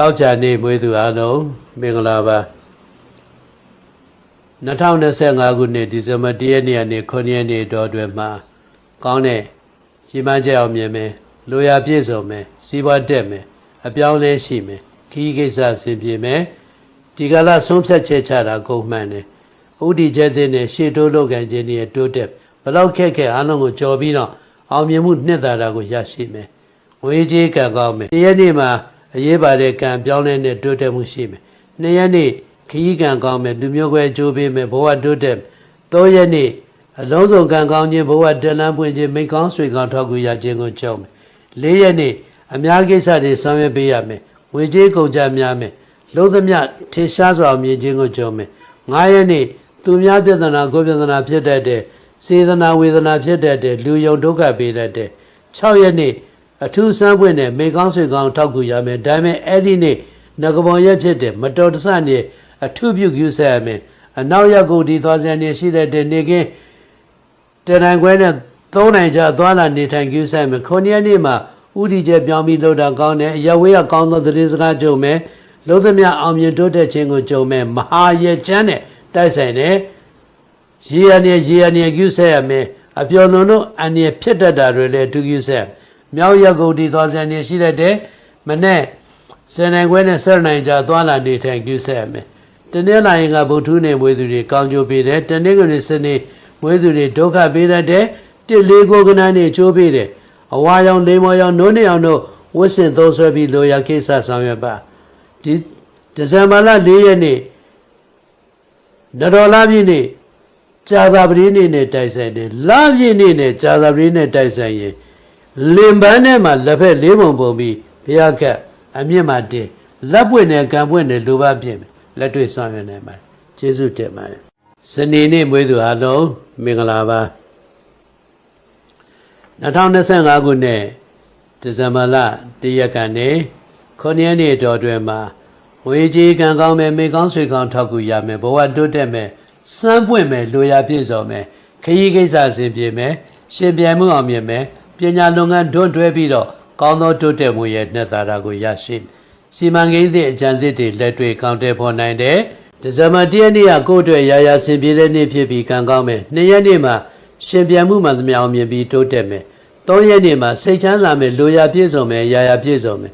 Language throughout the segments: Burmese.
တောက်ကြနေမွေးသူအားလုံးမင်္ဂလာပါ2025ခုနှစ်ဒီဇင်ဘာ1ရက်နေ့ကနေ9ရက်နေ့တော်တွင်မှာကောင်းတဲ့ရှိမှန်းချက်အောင်မြင်မယ်လိုရာပြည့်စုံမယ်စီးပွားတက်မယ်အပြောင်းလဲရှိမယ်ခီးကိစ္စဆင်ပြေမယ်ဒီကလာဆုံးဖြတ်ချက်ချတာကုန်မှန်တယ်ဥတီချက်တဲ့နဲ့ရှေ့တိုးလုပ်ကန်ခြင်းတွေတိုးတက်ဘလောက်ခက်ခဲအားလုံးကိုကြော်ပြီးတော့အောင်မြင်မှုနှစ်သာတာကိုရရှိမယ်ငွေကြေးကံကောင်းမယ်ဒီရက်နေ့မှာ အရေးပါတဲ့ကံပြောင်းလဲတဲ့တိုးတက်မှုရှိမယ်နှစ်ရက်နေ့ခရီးကံကောင်းမယ်လူမျိုးကွဲကြိုးပေးမယ်ဘဝတိုးတက်မယ်သုံးရက်နေ့အလုံးစုံကံကောင်းခြင်းဘဝတလန်းပွင့်ခြင်းမိကောင်းဆွေကောင်းထောက်ကူရခြင်းကိုကြောက်မယ်လေးရက်နေ့အများကိစ္စတွေဆောင်ရွက်ပေးရမယ်ငွေကြေးကုန်ကြများမယ်လုံးသမျှထင်ရှားစွာမြင်ခြင်းကိုကြောက်မယ်ငါးရက်နေ့သူများပြဿနာကိုယ်ပြဿနာဖြစ်တတ်တဲ့စေတနာဝေဒနာဖြစ်တတ်တဲ့လူယုံဒုက္ခပေးတတ်တဲ့6ရက်နေ့ အထူးစမ်းပွင့်တဲ့မိကောင်းဆွေကောင်းထောက်ကူရမယ်ဒါပေမဲ့အဲ့ဒီနေ့ငကပုံရက်ဖြစ်တဲ့မတော်တဆနဲ့အထုပြုယူဆရမယ်အနောက်ရက်ကိုဒီသွားစံနေရှိတဲ့နေကင်းတရံခွဲနဲ့သုံးနိုင်ကြသွားလာနေထိုင်ယူဆရမယ်ခုနှစ်ရက်နေ့မှာဥတီကျပြောင်းပြီးလှုပ်တာကောင်းတယ်အရဝေးကကောင်းသောသတင်းစကားကြုံမယ်လုံးသမျှအောင်မြင်တိုးတက်ခြင်းကိုကြုံမယ်မဟာရဲ့ချမ်းနဲ့တိုက်ဆိုင်တယ်ရေရနေရေရနေယူဆရမယ်အပျော်လွန်တို့အန်ရဖြစ်တတ်တာတွေလည်းသူယူဆရမြော က်ရက်ကိုဒီသွားစံနေရှိတဲ့မနဲ့စနေနိုင်ခွဲနဲ့ဆက်နိုင်ကြသွားလာနေထိုင်ယူဆရမယ်တနေ့လာရင်ကဗုဒ္ဓနေမွေးသူတွေကောင်းကျိုးပေးတယ်တနေ့ကနေ့စနေမွေးသူတွေဒုက္ခပေးတတ်တယ်တစ်လေးကိုကနန်းနေချိုးပေးတယ်အဝါရောင်လေးမော်ရောင်နိုးနေအောင်တို့ဝတ်ဆင်သုံးဆွဲပြီးလိုရာကိစ္စဆောင်ရွက်ပါဒီဒီဇင်ဘာလ၄ရက်နေ့နတော်လာပြည့်နေ့ကြာသာပတိနေ့နဲ့တိုက်ဆိုင်တယ်လာပြည့်နေ့နဲ့ကြာသာပတိနဲ့တိုက်ဆိုင်ရင် လင်ပန်းထဲမှာလက်ဖက်လေးပုံပုံပြီးဘုရားကအမြင့်မှာတင်လက်ပွင့်နဲ့ကံပွင့်နဲ့လိုပါပြင်မယ်လက်တွေ့ဆောင်ရွက်နိုင်ပါတယ်ကျေးဇူးတင်ပါတယ်စနေနေ့မွေးသူအားလုံးမင်္ဂလာပါ2025ခုနှစ်ဒီဇင်ဘာလ1ရက်ကနေ9ရက်နေ့တော်တွင်မှာဝေကြီးကံကောင်းမယ်မိကောင်းဆွေကောင်းထောက်ကူရမယ်ဘဝတိုးတက်မယ်စမ်းပွင့်မယ်လိုရာပြည့်စုံမယ်ခရီးကိစ္စဆင်ပြေမယ်ရှင်ပြိုင်မှုအောင်မြင်မယ် ပညာလုပ်ငန်းတွန်းတွဲပြီးတော့ကောင်းသောတိုးတက်မှုရဲ့နှစ်သာရကိုရရှိမယ်စီမံကိန်းသည့်အကြံသစ်တွေလက်တွေ့ကောင်းတဲ့ဖော်နိုင်တယ်ဒီဇင်ဘာ၁ရက်နေ့ကကိုယ့်အတွက်ရာရာဆင်ပြေတဲ့နေ့ဖြစ်ပြီးကံကောင်းမယ်၂ရက်နေ့မှာရှင်ပြိုင်မှုမှသမျှအောင်မြင်ပြီးတိုးတက်မယ်၃ရက်နေ့မှာစိတ်ချမ်းသာမယ်လိုရာပြည့်စုံမယ်ရာရာပြည့်စုံမယ်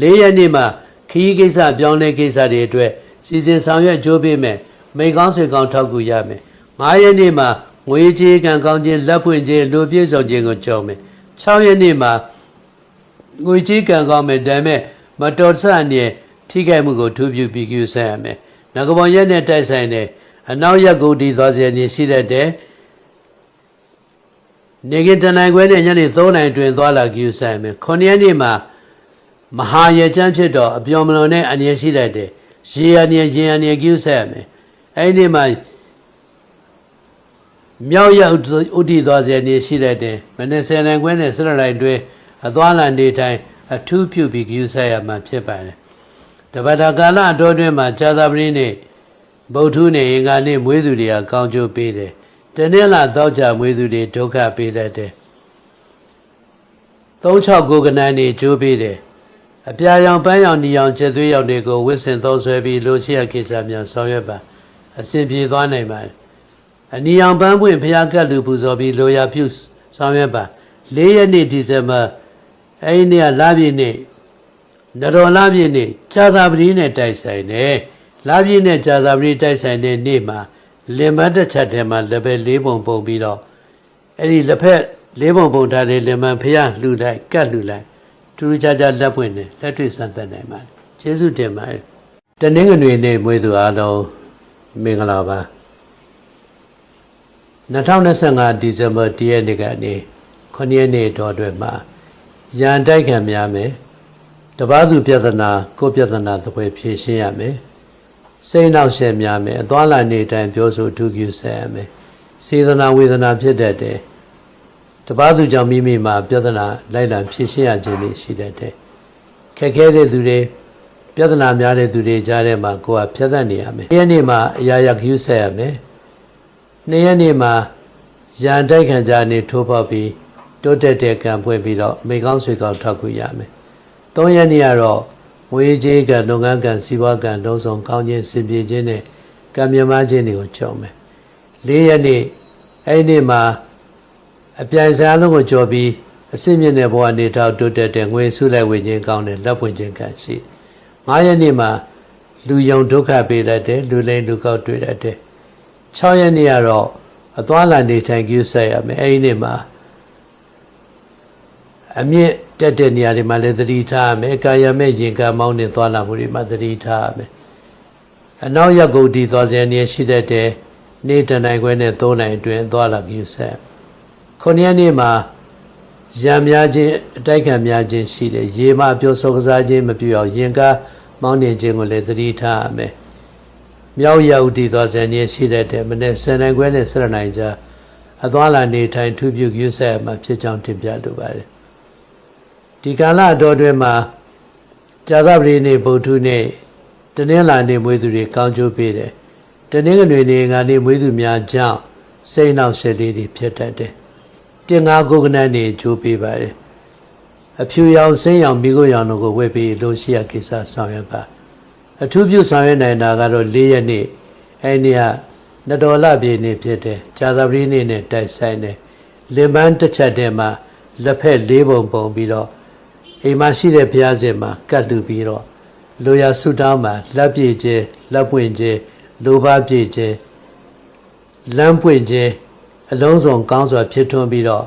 ၄ရက်နေ့မှာခရီးကိစ္စပြောင်းလဲကိစ္စတွေအတွက်စီစဉ်ဆောင်ရွက်ကြိုးပေးမယ်မိကောင်းဆွေကောင်းထောက်ကူရမယ်၅ရက်နေ့မှာငွေကြေးကံကောင်းခြင်းလက်ဖွင့်ခြင်းလူပြည့်စုံခြင်းကိုကြုံမယ် ၆ရက်နေ့မှာငွေကြေးကံကောင်းမယ်ဒါပေမဲ့မတော်ဆအနေထိခိုက်မှုကိုထူးပြုပြီး cứu ဆက်ရမယ်ငကပုံရက်နဲ့တိုက်ဆိုင်တဲ့အနောက်ရက်ကိုဒီသွားစေနေရှိတဲ့တဲ့နေကင်တနိုင်ခွဲနဲ့ညနေ3နိုင်တွင်သွားလာ cứu ဆက်ရမယ်9ရက်နေ့မှာမဟာရကျမ်းဖြစ်တော့အပြော်မလွန်တဲ့အနေရှိတတ်တယ်ရေရနေရင်ရနေကျူးဆက်ရမယ်အဲ့ဒီမှာ မြောက်ရောက်ဥတီသွားစေနေရှိတတ်တယ်မနေ့ဆယ်နိုင်ခွဲနဲ့ဆရလိုက်တွဲအသွားလန်နေတိုင်းအထူးပြုပြီးကျူးဆက်ရမှာဖြစ်ပါတယ်တပတ်တာကာလအတော်တွင်မှာဇာသာပရိနေဗုဒ္ဓနေအင်္ဂါနေ့မွေးသူတွေကကောင်းကျိုးပေးတယ်တနေ့လာသောကြမွေးသူတွေဒုက္ခပေးတတ်တယ်36ကနန်းနေကျိုးပေးတယ်အပြာရောင်ပန်းရောင်နီရောင်ကျက်သွေးရောင်တွေကိုဝစ်စင်သုံးဆွဲပြီးလိုရှိရကိစ္စများဆောင်ရွက်ပါအစဉ်ပြေသွားနိုင်ပါတယ် အနီရောင်ပန်းပွင့်ဖျားကတ်လူပူဇော်ပြီးလိုရာပြုဆောင်ရွက်ပါ၄ရက်နေ့ဒီဇင်ဘာအဲဒီနေ့ကလပြည့်နေ့နတော်လပြည့်နေ့ဇာသာပတိနဲ့တိုက်ဆိုင်တယ်လပြည့်နဲ့ဇာသာပတိတိုက်ဆိုင်တဲ့နေ့မှာလင်မတ်တစ်ချက်ထဲမှာလက်ပဲ၄ပုံပုံပြီးတော့အဲ့ဒီလက်ဖက်၄ပုံပုံထားတဲ့လင်မန်ဖျားလှူလိုက်ကတ်လှူလိုက်ထူးခြားခြားလက်ပွင့်တယ်လက်တွေ့စမ်းသပ်နိုင်ပါတယ်ကျေးဇူးတင်ပါတယ်တနင်္ဂနွေနေ့မွေးသူအားလုံးမင်္ဂလာပါ 2025ဒီဇင်ဘာ10ရက်နေ့ကနေ9ရက်နေ့တော်အတွင်းမှာရန်တိုက်ခံများမယ်တပားသူပြဿနာကိုယ်ပြဿနာသပွဲဖြေရှင်းရမယ်စိတ်နောက်ရှက်များမယ်အသွားလာနေတိုင်းပြောဆိုဒုက္ခဆက်ရမယ်စေတနာဝေဒနာဖြစ်တတ်တယ်တပားသူကြောင့်မိမိမှာပြဿနာလိုက်လံဖြေရှင်းရခြင်းတွေရှိတတ်တယ်ခက်ခဲတဲ့သူတွေပြဿနာများတဲ့သူတွေကြားထဲမှာကိုယ်ကဖြတ်သတ်နေရမယ်။ဒီနေ့မှာအရာရာကျူးဆက်ရမယ်။ နေ့ရက်နေ့မှာရန်တိုက်ခံကြနေထိုးပေါက်ပြီးတိုးတက်တဲ့ကံဖွင့်ပြီးတော့မိကောင်းဆွေကောင်းထောက်ခုရမယ်။သုံးရက်နေ့ကတော့ငွေကြေးကံလုပ်ငန်းကံစီးပွားကံလုံးစုံကောင်းခြင်းစင်ပြေခြင်းနဲ့ကံမြတ်မခြင်းတွေကိုကြောင်းမယ်၄ရက်နေ့အဲ့ဒီနေ့မှာအပြိုင်စားလုံးကိုကြော်ပြီးအစစ်မြင့်တဲ့ဘဝနေထောက်တိုးတက်တဲ့ငွေဆုလိုက်ဝင်ခြင်းကောင်းတဲ့လက်ပွင့်ခြင်းကံရှိ၅ရက်နေ့မှာလူယုံဒုက္ခပေးတတ်တယ်လူလိမ်လူကောက်တွေ့တတ်တယ် 6ရက်နေ့ကတော့အသွားလာနေထိုင်ကြည့်ဆက်ရမယ်အဲ့ဒီနေ့မှာအမြင့်တက်တဲ့နေရာတွေမှာလည်းသတိထားရမယ်ကာယမဲ့ရင်ကမောင်းနေသွားလာမှုတွေမှာသတိထားရမယ်အနောက်ရက်ကုန်ဒီသွားစရာနေရာရှိတတ်တဲ့နေ့တနိုင်ခွဲနဲ့၃နိုင်အတွင်းသွားလာကြည့်ဆက်ခုနှစ်ရက်နေ့မှာရံများခြင်းအတိုက်ခံများခြင်းရှိတယ်ရေမပြောဆိုကစားခြင်းမပြုအောင်ရင်ကားမောင်းနေခြင်းကိုလည်းသတိထားရမယ် မြောက်ရောက်တည်သွားစံနေရှိတတ်တဲ့မနေ့ဆယ်နိုင်ခွဲနဲ့ဆယ်နိုင်ကြားအသွားလာနေထိုင်ထူးပြုယူဆက်မှာဖြစ်ကြောင်းတင်ပြလိုပါတယ်ဒီကာလအတော်တွင်မှာဇာသပတိနေဗုဒ္ဓနေ့တနင်္လာနေ့မွေးသူတွေကောင်းကျိုးပေးတယ်တနင်္ဂနွေနေ့ငါနေ့မွေးသူများကြောင့်စိတ်နှောက်ရှက်လေးတွေဖြစ်တတ်တယ်တင်ငါကိုကနန်းနေကျိုးပေးပါတယ်အဖြူရောင်ဆင်းရောင်မိကိုရောင်တို့ကိုဝတ်ပြီးလိုရှိရကိစ္စဆောင်ရွက်ပါ အထူးပြုဆောင်ရွက်နိုင်တာကတော့၄ရက်နေ့အဲ့ဒီကနတော်လပြေနေ့ဖြစ်တယ်ဇာသပတိနေ့နဲ့တိုက်ဆိုင်တယ်လင်ပန်းတစ်ချက်တည်းမှာလက်ဖက်၄ပုံပုံပြီးတော့အိမ်မှာရှိတဲ့ဘုရားရှင်မှာကတ်လူပြီးတော့လိုရာဆုတောင်းမှာလက်ပြည့်ခြင်းလက်ပွင့်ခြင်းလိုဘပြည့်ခြင်းလမ်းပွင့်ခြင်းအလုံးစုံကောင်းစွာဖြစ်ထွန်းပြီးတော့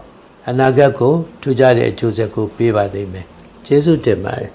အနာဂတ်ကိုထူးခြားတဲ့အကျိုးဆက်ကိုပေးပါလိမ့်မယ်ကျေးဇူးတင်ပါတယ်